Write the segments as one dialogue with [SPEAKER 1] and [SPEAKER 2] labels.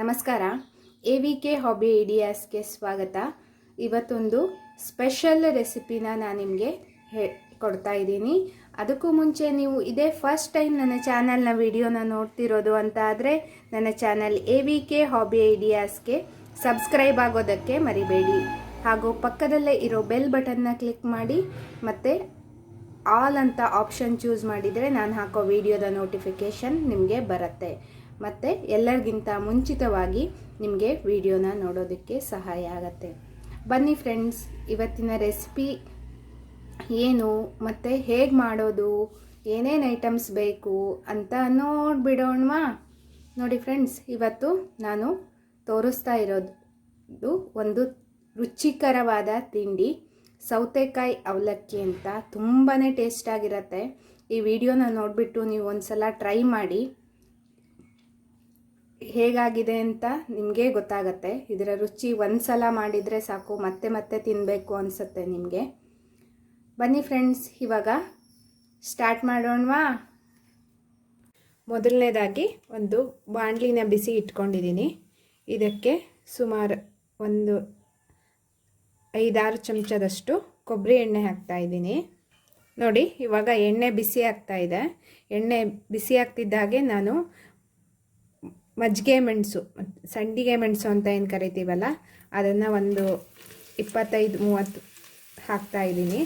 [SPEAKER 1] ನಮಸ್ಕಾರ. A V K hobby ಐಡಿಯಾಸ್ಗೆ ಸ್ವಾಗತ. ಇವತ್ತೊಂದು ಸ್ಪೆಷಲ್ ರೆಸಿಪಿನ ನಾನು ನಿಮಗೆ ಹೇ, ಕೊಡ್ತಾ ಇದ್ದೀನಿ. ಅದಕ್ಕೂ ಮುಂಚೆ ನೀವು ಇದೇ ಫಸ್ಟ್ ಟೈಮ್ ನನ್ನ ಚಾನಲ್ನ ವಿಡಿಯೋನ ನೋಡ್ತಿರೋದು ಅಂತ ಆದರೆ ನನ್ನ channel A V K hobby ಐಡಿಯಾಸ್ಗೆ subscribe ಆಗೋದಕ್ಕೆ ಮರಿಬೇಡಿ. ಹಾಗೂ ಪಕ್ಕದಲ್ಲೇ ಇರೋ ಬೆಲ್ ಬಟನ್ನ ಕ್ಲಿಕ್ ಮಾಡಿ, ಮತ್ತು ಆಲ್ ಅಂತ ಆಪ್ಷನ್ ಚೂಸ್ ಮಾಡಿದರೆ ನಾನು ಹಾಕೋ ವಿಡಿಯೋದ ನೋಟಿಫಿಕೇಷನ್ ನಿಮಗೆ ಬರುತ್ತೆ. ಮತ್ತು ಎಲ್ಲರಿಗಿಂತ ಮುಂಚಿತವಾಗಿ ನಿಮಗೆ ವಿಡಿಯೋನ ನೋಡೋದಕ್ಕೆ ಸಹಾಯ ಆಗತ್ತೆ. ಬನ್ನಿ ಫ್ರೆಂಡ್ಸ್ ಇವತ್ತಿನ ರೆಸಿಪಿ ಏನು, ಮತ್ತು ಹೇಗೆ ಮಾಡೋದು, ಏನೇನು ಐಟಮ್ಸ್ ಬೇಕು ಅಂತ ನೋಡಿಬಿಡೋಣವಾ? ನೋಡಿ ಫ್ರೆಂಡ್ಸ್ ಇವತ್ತು ನಾನು ತೋರಿಸ್ತಾ ಇರೋದು ಒಂದು ರುಚಿಕರವಾದ ತಿಂಡಿ, ಸೌತೆಕಾಯಿ ಅವಲಕ್ಕಿ ಅಂತ ತುಂಬಾ ಟೇಸ್ಟಾಗಿರತ್ತೆ ಈ ವಿಡಿಯೋನ ನೋಡಿಬಿಟ್ಟು ನೀವು ಒಂದು ಸಲ ಟ್ರೈ ಮಾಡಿ. ಹೇಗಾಗಿದೆ ಅಂತ ನಿಮಗೆ ಗೊತ್ತಾಗತ್ತೆ. ಇದರ ರುಚಿ ಒಂದು ಸಲ ಮಾಡಿದರೆ ಸಾಕು, ಮತ್ತೆ ಮತ್ತೆ ತಿನ್ನಬೇಕು ಅನಿಸುತ್ತೆ ನಿಮಗೆ. ಬನ್ನಿ ಫ್ರೆಂಡ್ಸ್, ಇವಾಗ ಸ್ಟಾರ್ಟ್ ಮಾಡೋಣವಾ? ಮೊದಲನೇದಾಗಿ ಒಂದು ಬಾಣಲಿನ ಬಿಸಿ ಇಟ್ಕೊಂಡಿದ್ದೀನಿ. ಇದಕ್ಕೆ ಸುಮಾರು ಒಂದು ಐದಾರು ಚಮಚದಷ್ಟು ಕೊಬ್ಬರಿ ಎಣ್ಣೆ ಹಾಕ್ತಾ ಇದ್ದೀನಿ. ನೋಡಿ, ಇವಾಗ ಎಣ್ಣೆ ಬಿಸಿ ಆಗ್ತಾ ಇದೆ. ಎಣ್ಣೆ ಬಿಸಿ ಆಗ್ತಿದ್ದಾಗೆ ನಾನು ಮಜ್ಜಿಗೆ ಮೆಣಸು, ಸಂಡಿಗೆ ಮೆಣಸು ಅಂತ ಏನು ಕರಿತೀವಲ್ಲ, ಅದನ್ನು ಒಂದು ಇಪ್ಪತ್ತೈದು, ಮೂವತ್ತು ಹಾಕ್ತಾ ಇದ್ದೀನಿ.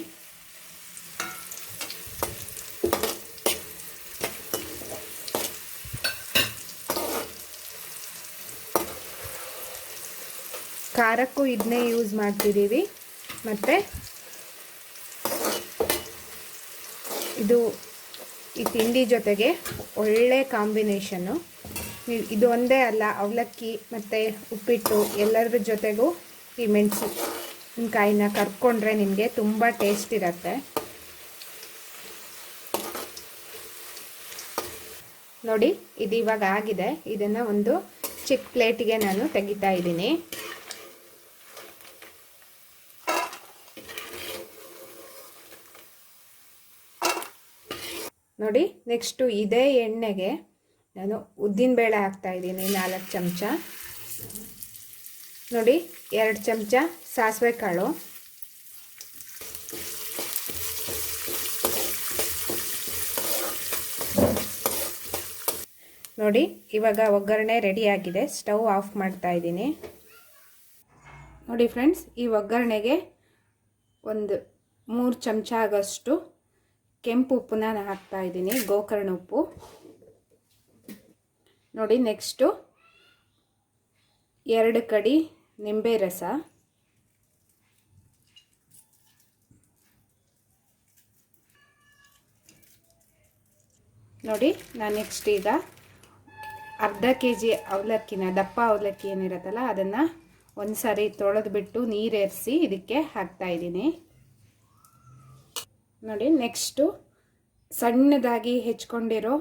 [SPEAKER 1] ಖಾರಕ್ಕೂ ಇದನ್ನೇ ಯೂಸ್ ಮಾಡ್ತಿದ್ದೀವಿ. ಮತ್ತು ಇದು ಈ ತಿಂಡಿ ಜೊತೆಗೆ ಒಳ್ಳೆ ಕಾಂಬಿನೇಷನ್ನು ಇದು ಒಂದೇ ಅಲ್ಲ, ಅವಲಕ್ಕಿ ಮತ್ತು ಉಪ್ಪಿಟ್ಟು ಎಲ್ಲರ ಜೊತೆಗೂ ಈ ಮೆಣಸಿನ್ಕಾಯಿನ ಕರ್ಕೊಂಡ್ರೆ ನಿಮಗೆ ತುಂಬ ಟೇಸ್ಟ್ ಇರುತ್ತೆ. ನೋಡಿ, ಇದು ಇವಾಗ ಆಗಿದೆ. ಇದನ್ನು ಒಂದು ಚಿಕ್ಕ ಪ್ಲೇಟಿಗೆ ನಾನು ತೆಗಿತಾ ಇದ್ದೀನಿ. ನೋಡಿ ನೆಕ್ಸ್ಟು ಇದೇ ಎಣ್ಣೆಗೆ ನಾನು ಉದ್ದಿನಬೇಳೆ ಹಾಕ್ತಾ ಇದ್ದೀನಿ, ನಾಲ್ಕು ಚಮಚ. ನೋಡಿ, ಎರಡು ಚಮಚ ಸಾಸಿವೆ ಕಾಳು. ನೋಡಿ, ಇವಾಗ ಒಗ್ಗರಣೆ ರೆಡಿಯಾಗಿದೆ ಸ್ಟವ್ ಆಫ್ ಮಾಡ್ತಾ ಇದ್ದೀನಿ. ನೋಡಿ ಫ್ರೆಂಡ್ಸ್ ಈ ಒಗ್ಗರಣೆಗೆ ಒಂದು ಮೂರು ಚಮಚ ಆಗೋಷ್ಟು ಕೆಂಪು ಉಪ್ಪನ್ನ ನಾನು ಹಾಕ್ತಾ ಇದ್ದೀನಿ, ಗೋಕರ್ಣ ಉಪ್ಪು. ನೋಡಿ ನೆಕ್ಸ್ಟು ಎರಡು ಕಡಿ ನಿಂಬೆ ರಸ. ನೋಡಿ, ನಾನು ನೆಕ್ಸ್ಟ್ ಈಗ ಅರ್ಧ ಕೆ ಜಿ ಅವಲಕ್ಕಿನ, ದಪ್ಪ ಅವಲಕ್ಕಿ ಏನಿರುತ್ತಲ್ಲ, ಅದನ್ನು ಒಂದು ಸಾರಿ ತೊಳೆದ್ಬಿಟ್ಟು ನೀರೇರಿಸಿ ಇದಕ್ಕೆ ಹಾಕ್ತಾ ಇದ್ದೀನಿ. ನೋಡಿ ನೆಕ್ಸ್ಟು ಸಣ್ಣದಾಗಿ ಹೆಚ್ಕೊಂಡಿರೋ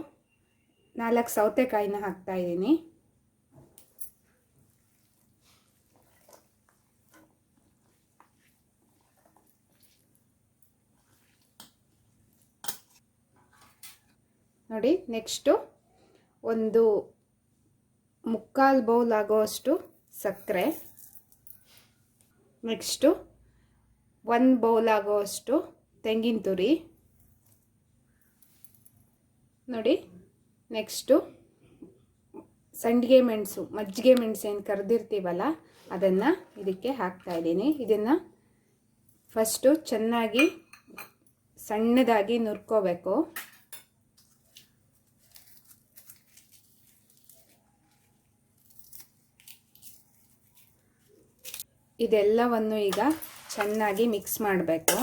[SPEAKER 1] ನಾಲ್ಕು ಸೌತೆಕಾಯಿನ ಹಾಕ್ತಾ ಇದ್ದೀನಿ. ನೋಡಿ, ನೆಕ್ಸ್ಟು ಒಂದು ಮುಕ್ಕಾಲು ಬೌಲ್ ಆಗೋಷ್ಟು ಸಕ್ಕರೆ. ನೆಕ್ಸ್ಟು ಒಂದು ಬೌಲ್ ಆಗೋಷ್ಟು ತೆಂಗಿನ ತುರಿ. ನೋಡಿ ನೆಕ್ಸ್ಟು ಸಂಡಿಗೆ ಮೆಣಸು ಮಜ್ಜಿಗೆ ಮೆಣಸು ಏನು ಕರೆದಿರ್ತೀವಲ್ಲ, ಅದನ್ನು ಇದಕ್ಕೆ ಹಾಕ್ತಾ ಇದ್ದೀನಿ. ಇದನ್ನು ಫಸ್ಟು ಚೆನ್ನಾಗಿ ಸಣ್ಣದಾಗಿ ನುರ್ಕೋಬೇಕು. ಇದೆಲ್ಲವನ್ನು ಈಗ ಚೆನ್ನಾಗಿ ಮಿಕ್ಸ್ ಮಾಡಬೇಕು.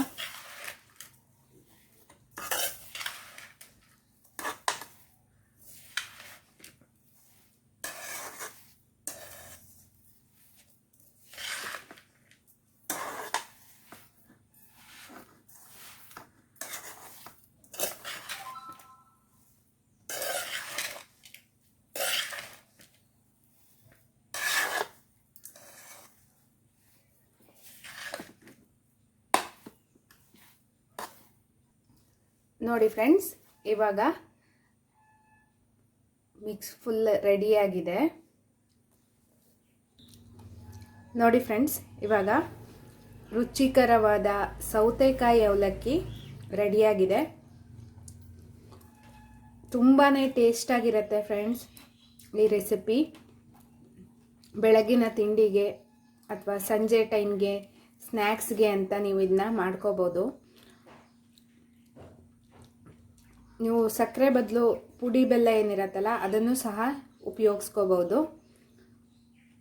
[SPEAKER 1] ನೋಡಿ ಫ್ರೆಂಡ್ಸ್, ಇವಾಗ ಮಿಕ್ಸ್ ಫುಲ್ ರೆಡಿಯಾಗಿದೆ ನೋಡಿ ಫ್ರೆಂಡ್ಸ್, ಇವಾಗ ರುಚಿಕರವಾದ ಸೌತೆಕಾಯಿ ಅವಲಕ್ಕಿ ರೆಡಿಯಾಗಿದೆ ತುಂಬಾ ಟೇಸ್ಟಾಗಿರುತ್ತೆ ಫ್ರೆಂಡ್ಸ್ ಈ ರೆಸಿಪಿ ಬೆಳಗಿನ ತಿಂಡಿಗೆ ಅಥವಾ ಸಂಜೆ ಟೈಮ್ಗೆ ಸ್ನ್ಯಾಕ್ಸ್ಗೆ ಅಂತ ನೀವು ಇದನ್ನ ಮಾಡ್ಕೋಬೋದು. ನೀವು ಸಕ್ಕರೆ ಬದಲು ಪುಡಿ ಬೆಲ್ಲ ಏನಿರತ್ತಲ್ಲ, ಅದನ್ನು ಸಹ ಉಪಯೋಗಿಸ್ಕೋಬೋದು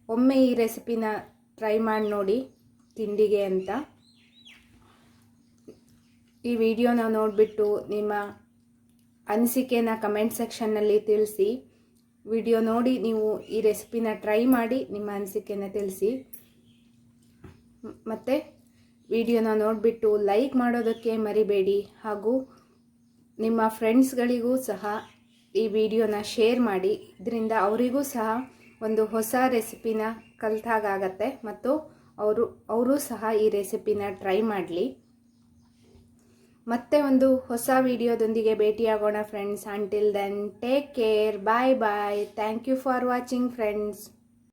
[SPEAKER 1] ಒಮ್ಮೆ ಈ ರೆಸಿಪಿನ ಟ್ರೈ ಮಾಡಿ ನೋಡಿ ತಿಂಡಿಗೆ ಅಂತ. ಈ ವಿಡಿಯೋನ ನೋಡಿಬಿಟ್ಟು ನಿಮ್ಮ ಅನಿಸಿಕೆನ ಕಮೆಂಟ್ ಸೆಕ್ಷನ್ನಲ್ಲಿ ತಿಳಿಸಿ. ವಿಡಿಯೋ ನೋಡಿ ನೀವು ಈ ರೆಸಿಪಿನ ಟ್ರೈ ಮಾಡಿ ನಿಮ್ಮ ಅನಿಸಿಕೆನ ತಿಳಿಸಿ. ಮತ್ತು ವಿಡಿಯೋನ ನೋಡಿಬಿಟ್ಟು ಲೈಕ್ ಮಾಡೋದಕ್ಕೆ ಮರಿಬೇಡಿ. ಹಾಗೂ ನಿಮ್ಮ ಫ್ರೆಂಡ್ಸ್ಗಳಿಗೂ ಸಹ ಈ ವಿಡಿಯೋನ ಶೇರ್ ಮಾಡಿ. ಇದರಿಂದ ಅವರಿಗೂ ಸಹ ಒಂದು ಹೊಸ ರೆಸಿಪಿನ ಕಲ್ತಾಗತ್ತೆ ಮತ್ತು ಅವರು ಅವರು ಸಹ ಈ ರೆಸಿಪಿನ ಟ್ರೈ ಮಾಡಲಿ. ಮತ್ತೆ ಒಂದು ಹೊಸ ವಿಡಿಯೋದೊಂದಿಗೆ ಭೇಟಿಯಾಗೋಣ friends. Until then take care bye bye thank you for watching friends